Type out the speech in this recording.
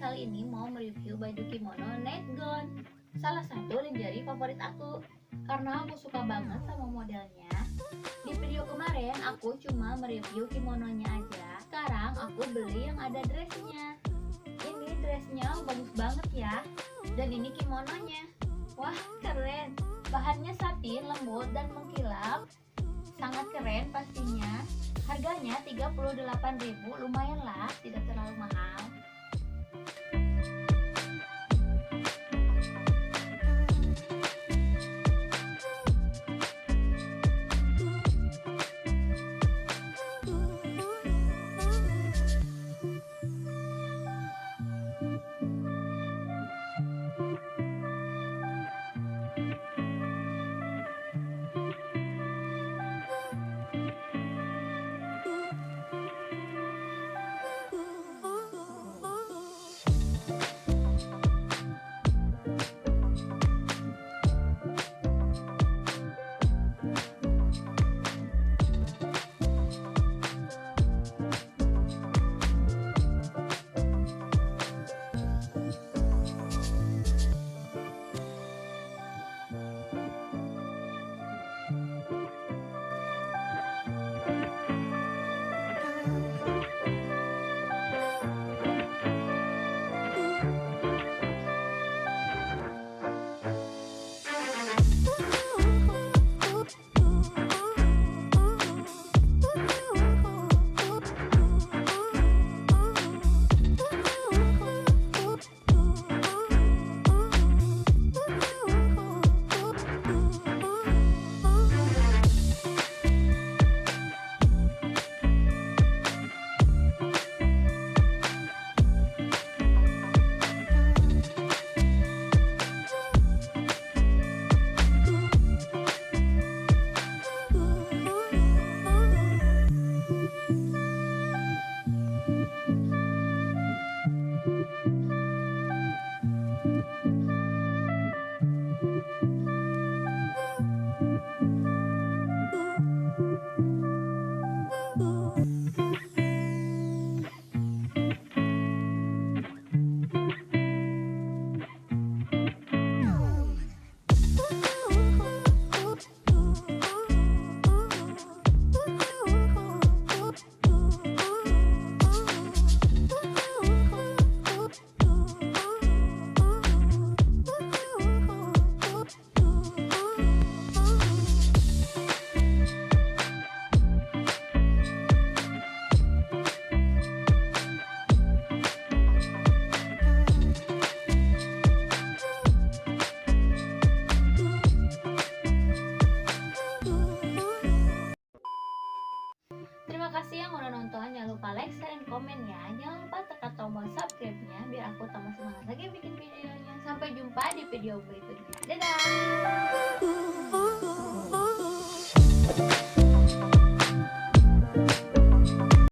mereview baju kimono night gown Salah satu lingerie favorit aku. Karena aku suka banget sama modelnya Di video kemarin aku cuma mereview kimononya aja. Sekarang aku beli yang ada dressnya. Ini dressnya bagus banget ya Dan ini kimononya. Wah keren. Bahannya satin, lembut, dan mengkilap. Sangat keren pastinya. Harganya 38.000 lumayan lah, tidak terlalu mahal. Like, share, dan komen ya. Jangan lupa tekan tombol subscribe-nya biar aku tambah semangat lagi bikin videonya. Sampai jumpa di video berikutnya. Dadah!